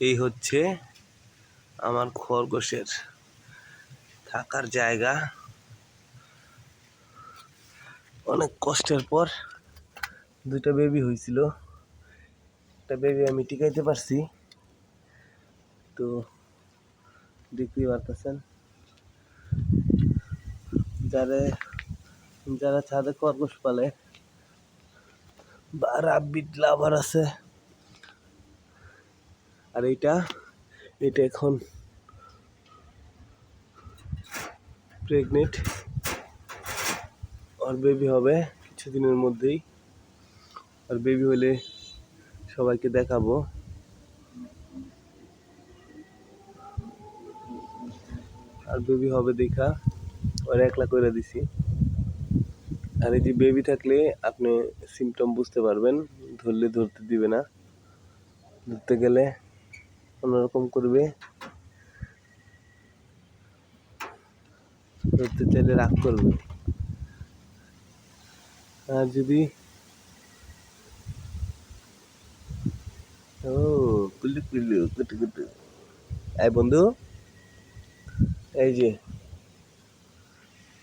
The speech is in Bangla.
এই হচ্ছে আমার খরগোশের থাকার জায়গা। অনেক কষ্টের পর দুইটা বেবি হয়েছিল একটা বেবি আমি টিকাইতে পারছি। তো দেখতেই পারতেছেন। যারা যারা ছাদে খরগোশ পালে, বা রাব্বিট লাভার আছে আর এইটা এটা এখন প্রেগনেন্ট আর বেবি হবে কিছুদিনের মধ্যেই। আর বেবি হলে সবাইকে দেখাবো। আর বেবি হবে দেখা ওর একলা করে দিছি। আর এই যে বেবি থাকলে আপনি সিমটম বুঝতে পারবেন, ধরলে ধরতে দিবে না। ধরতে গেলে অন্যরকম করবে। ধরতে রাগ করবে। আর যদি ও কুল্লু কুল্লু কুটু কুটু। এই বন্ধু, এই যে